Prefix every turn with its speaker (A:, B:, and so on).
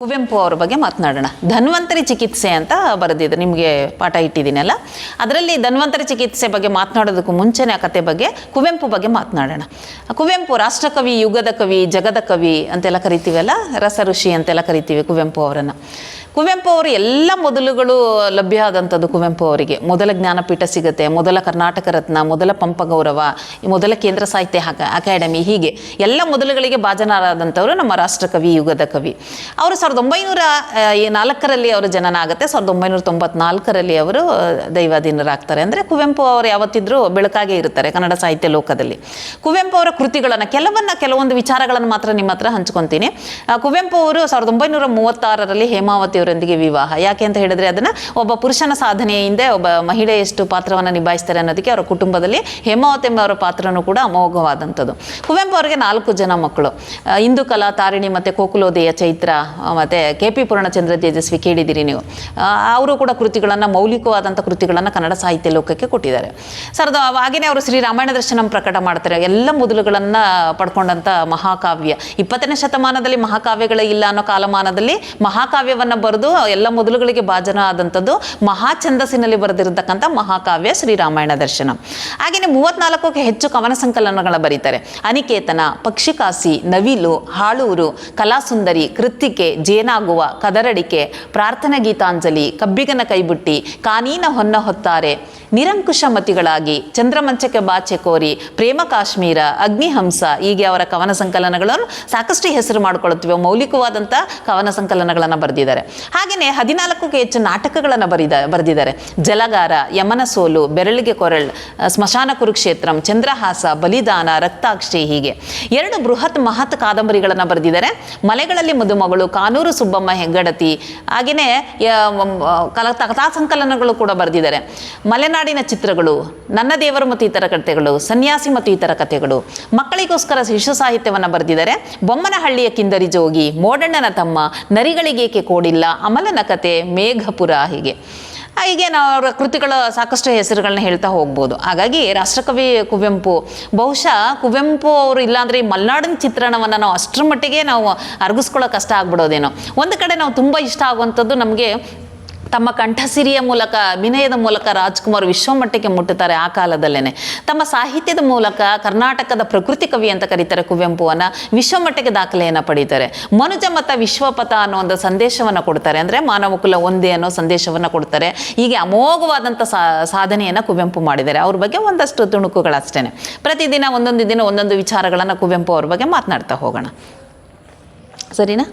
A: ಕುವೆಂಪು ಅವರ ಬಗ್ಗೆ ಮಾತನಾಡೋಣ. ಧನ್ವಂತರಿ ಚಿಕಿತ್ಸೆ ಅಂತ ಬರೆದಿದ್ದು ನಿಮಗೆ ಪಾಠ ಇಟ್ಟಿದ್ದೀನಲ್ಲ. ಅದರಲ್ಲಿ ಧನ್ವಂತರಿ ಚಿಕಿತ್ಸೆ ಬಗ್ಗೆ ಮಾತನಾಡೋದಕ್ಕೂ ಮುಂಚೆನೇ ಆ ಕತೆ ಬಗ್ಗೆ, ಕುವೆಂಪು ಬಗ್ಗೆ ಮಾತನಾಡೋಣ. ಕುವೆಂಪು ರಾಷ್ಟ್ರಕವಿ, ಯುಗದ ಕವಿ, ಜಗದ ಕವಿ ಅಂತೆಲ್ಲ ಕರಿತೀವಲ್ಲ? ರಸ ಋಷಿ ಅಂತೆಲ್ಲ ಕರಿತೀವಿ ಕುವೆಂಪು ಅವರನ್ನು. ಕುವೆಂಪು ಅವರು ಎಲ್ಲ ಮೊದಲುಗಳು ಲಭ್ಯ ಆದಂಥದ್ದು ಕುವೆಂಪು ಅವರಿಗೆ. ಮೊದಲ ಜ್ಞಾನಪೀಠ ಸಿಗುತ್ತೆ, ಮೊದಲ ಕರ್ನಾಟಕ ರತ್ನ, ಮೊದಲ ಪಂಪ ಗೌರವ ಮೊದಲ ಕೇಂದ್ರ ಸಾಹಿತ್ಯ ಅಕ- ಅಕಾಡೆಮಿ ಹೀಗೆ. ಎಲ್ಲ ಮೊದಲುಗಳಿಗೆ ಭಾಜನರಾದಂಥವರು ನಮ್ಮ ರಾಷ್ಟ್ರಕವಿ, ಯುಗದ ಕವಿ. ಅವರು ಸಾವಿರದ ಒಂಬೈನೂರ ನಾಲ್ಕರಲ್ಲಿ ಅವರು ಜನನ ಆಗುತ್ತೆ ಸಾವಿರದ ಒಂಬೈನೂರ ತೊಂಬತ್ನಾಲ್ಕರಲ್ಲಿ ಅವರು ದೈವಾಧೀನರಾಗ್ತಾರೆ. ಅಂದರೆ ಕುವೆಂಪು ಅವರು ಯಾವತ್ತಿದ್ರೂ ಬೆಳಕಾಗೆ ಇರ್ತಾರೆ ಕನ್ನಡ ಸಾಹಿತ್ಯ ಲೋಕದಲ್ಲಿ. ಕುವೆಂಪು ಅವರ ಕೃತಿಗಳನ್ನು ಕೆಲವನ್ನ ಕೆಲವೊಂದು ವಿಚಾರಗಳನ್ನು ಮಾತ್ರ ನಿಮ್ಮ ಹತ್ರ ಹಂಚ್ಕೊತೀನಿ. ಕುವೆಂಪು ಅವರು ಸಾವಿರದ ಒಂಬೈನೂರ ಮೂವತ್ತಾರರಲ್ಲಿ ಹೇಮಾವತಿ ಅವರೊಂದಿಗೆ ವಿವಾಹ. ಯಾಕೆ ಅಂತ ಹೇಳಿದ್ರೆ ಅದನ್ನು ಒಬ್ಬ ಪುರುಷನ ಸಾಧನೆಯಿಂದ ಒಬ್ಬ ಮಹಿಳೆ ಎಷ್ಟು ಪಾತ್ರವನ್ನು ನಿಭಾಯಿಸ್ತಾರೆ ಅನ್ನೋದಕ್ಕೆ ಅವರ ಕುಟುಂಬದಲ್ಲಿ ಹೇಮಾವತಿ ಎಂಬ ಅವರ ಪಾತ್ರನೂ ಕೂಡ ಅಮೋಘವಾದಂಥದ್ದು. ಕುವೆಂಪು ಅವರಿಗೆ ನಾಲ್ಕು ಜನ ಮಕ್ಕಳು. ಇಂದು ಕಲಾ ತಾರಿಣಿ ಮತ್ತು ಕೋಕುಲೋದಯ ಚೈತ್ರ ಮತ್ತೆ ಕೆ ಪಿ ಪೂರ್ಣಚಂದ್ರ ತೇಜಸ್ವಿ ಕೇಳಿದ್ದೀರಿ ನೀವು. ಅವರು ಕೂಡ ಕೃತಿಗಳನ್ನು ಮೌಲಿಕವಾದಂಥ ಕೃತಿಗಳನ್ನು ಕನ್ನಡ ಸಾಹಿತ್ಯ ಲೋಕಕ್ಕೆ ಕೊಟ್ಟಿದ್ದಾರೆ. ಸರ್, ಅದು ಹಾಗೆಯೇ ಅವರು ಶ್ರೀ ರಾಮಾಯಣ ದರ್ಶನಂ ಪ್ರಕಟ ಮಾಡ್ತಾರೆ. ಎಲ್ಲ ಮೊದಲುಗಳನ್ನು ಪಡ್ಕೊಂಡಂಥ ಮಹಾಕಾವ್ಯ. ಇಪ್ಪತ್ತನೇ ಶತಮಾನದಲ್ಲಿ ಮಹಾಕಾವ್ಯಗಳೇ ಇಲ್ಲ ಅನ್ನೋ ಕಾಲಮಾನದಲ್ಲಿ ಮಹಾಕಾವ್ಯವನ್ನು ಬರೆದು ಎಲ್ಲ ಮೊದಲುಗಳಿಗೆ ಭಾಜನ ಆದಂಥದ್ದು ಮಹಾ ಛಂದಸ್ಸಿನಲ್ಲಿ ಬರೆದಿರತಕ್ಕಂಥ ಮಹಾಕಾವ್ಯ ಶ್ರೀರಾಮಾಯಣ ದರ್ಶನ. ಹಾಗೆಯೇ ಮೂವತ್ನಾಲ್ಕಕ್ಕೆ ಹೆಚ್ಚು ಕವನ ಸಂಕಲನಗಳ ಬರೀತಾರೆ. ಅನಿಕೇತನ, ಪಕ್ಷಿಕಾಸಿ, ನವಿಲು, ಹಾಳೂರು, ಕಲಾಸುಂದರಿ, ಕೃತ್ತಿಕೆ ಜೇನಾಗುವ, ಕದರಡಿಕೆ, ಪ್ರಾರ್ಥನಾ ಗೀತಾಂಜಲಿ, ಕಬ್ಬಿಗನ ಕೈಬುಟ್ಟಿ, ಕಾನೀನ ಹೊನ್ನ ಹೊತ್ತಾರೆ. ನಿರಂಕುಶ ಮತಿಗಳಾಗಿ ಚಂದ್ರಮಂಚಕ್ಕೆ ಬಾಚೆ ಕೋರಿ ಪ್ರೇಮ ಕಾಶ್ಮೀರ, ಅಗ್ನಿಹಂಸ, ಹೀಗೆ ಅವರ ಕವನ ಸಂಕಲನಗಳನ್ನು ಸಾಕಷ್ಟು ಹೆಸರು ಮಾಡಿಕೊಳ್ಳುತ್ತಿವೆ. ಮೌಲಿಕವಾದಂಥ ಕವನ ಸಂಕಲನಗಳನ್ನು ಬರೆದಿದ್ದಾರೆ. ಹಾಗೆಯೇ ಹದಿನಾಲ್ಕಕ್ಕೂ ಹೆಚ್ಚು ನಾಟಕಗಳನ್ನು ಬರೆದ, ಬರೆದಿದ್ದಾರೆ. ಜಲಗಾರ, ಯಮನ ಸೋಲು, ಬೆರಳಿಗೆ ಕೊರಳ್ ಸ್ಮಶಾನ ಕುರುಕ್ಷೇತ್ರಂ, ಚಂದ್ರಹಾಸ, ಬಲಿದಾನ, ರಕ್ತಾಕ್ಷಿ ಹೀಗೆ. ಎರಡು ಬೃಹತ್ ಮಹತ್ ಕಾದಂಬರಿಗಳನ್ನು ಬರೆದಿದ್ದಾರೆ. ಮಲೆಗಳಲ್ಲಿ ಮದುಮಗಳು ಕಾನೂರು ಸುಬ್ಬಮ್ಮ ಹೆಗ್ಗಡತಿ ಹಾಗೆಯೇ ಕಲ ಕಥಾಸಂಕಲನಗಳು ಕೂಡ ಬರೆದಿದ್ದಾರೆ. ಮಲೆನಾಡಿನ ಚಿತ್ರಗಳು, ನನ್ನ ದೇವರು ಮತ್ತು ಇತರ ಕಥೆಗಳು ಸನ್ಯಾಸಿ ಮತ್ತು ಇತರ ಕಥೆಗಳು ಮಕ್ಕಳಿಗೋಸ್ಕರ ಶಿಶು ಸಾಹಿತ್ಯವನ್ನು ಬರೆದಿದ್ದಾರೆ. ಬೊಮ್ಮನಹಳ್ಳಿಯ ಕಿಂದರಿ ಜೋಗಿ, ಮೋಡಣ್ಣನ ತಮ್ಮ, ನರಿಗಳಿಗೇಕೆ ಕೋಡಿಲ್ಲ, ಅಮಲನ ಕತೆ, ಮೇಘಪುರ ಹೀಗೆ. ಹೀಗೆ ನಾವು ಅವರ ಕೃತಿಗಳ ಸಾಕಷ್ಟು ಹೆಸರುಗಳನ್ನ ಹೇಳ್ತಾ ಹೋಗ್ಬೋದು. ಹಾಗಾಗಿ ರಾಷ್ಟ್ರಕವಿ ಕುವೆಂಪು, ಬಹುಶಃ ಕುವೆಂಪು ಅವರು ಇಲ್ಲಾಂದರೆ ಈ ಮಲೆನಾಡಿನ ಚಿತ್ರಣವನ್ನು ನಾವು ಅಷ್ಟರ ಮಟ್ಟಿಗೆ ನಾವು ಅರ್ಗಿಸ್ಕೊಳ್ಳೋ ಕಷ್ಟ ಆಗ್ಬಿಡೋದೇನೋ. ಒಂದು ಕಡೆ ನಾವು ತುಂಬ ಇಷ್ಟ ಆಗುವಂಥದ್ದು ನಮಗೆ ತಮ್ಮ ಕಂಠಸಿರಿಯ ಮೂಲಕ, ಅಭಿನಯದ ಮೂಲಕ ರಾಜ್ಕುಮಾರ್ ವಿಶ್ವಮಟ್ಟಕ್ಕೆ ಮುಟ್ಟುತ್ತಾರೆ ಆ ಕಾಲದಲ್ಲೇನೆ. ತಮ್ಮ ಸಾಹಿತ್ಯದ ಮೂಲಕ ಕರ್ನಾಟಕದ ಪ್ರಕೃತಿ ಕವಿ ಅಂತ ಕರೀತಾರೆ ಕುವೆಂಪುವನ್ನ. ವಿಶ್ವಮಟ್ಟಕ್ಕೆ ದಾಖಲೆಯನ್ನು ಪಡೀತಾರೆ. ಮನುಜ ಮತ ವಿಶ್ವಪಥ ಅನ್ನೋ ಒಂದು ಸಂದೇಶವನ್ನು ಕೊಡ್ತಾರೆ. ಅಂದರೆ ಮಾನವ ಕುಲ ಒಂದೇ ಅನ್ನೋ ಸಂದೇಶವನ್ನು ಕೊಡ್ತಾರೆ. ಹೀಗೆ ಅಮೋಘವಾದಂಥ ಸಾಧನೆಯನ್ನು ಕುವೆಂಪು ಮಾಡಿದ್ದಾರೆ. ಅವ್ರ ಬಗ್ಗೆ ಒಂದಷ್ಟು ತುಣುಕುಗಳಷ್ಟೇ ಪ್ರತಿದಿನ ಒಂದೊಂದು ದಿನ ಒಂದೊಂದು ವಿಚಾರಗಳನ್ನು ಕುವೆಂಪು ಅವ್ರ ಬಗ್ಗೆ ಮಾತನಾಡ್ತಾ ಹೋಗೋಣ. ಸರಿನಾ?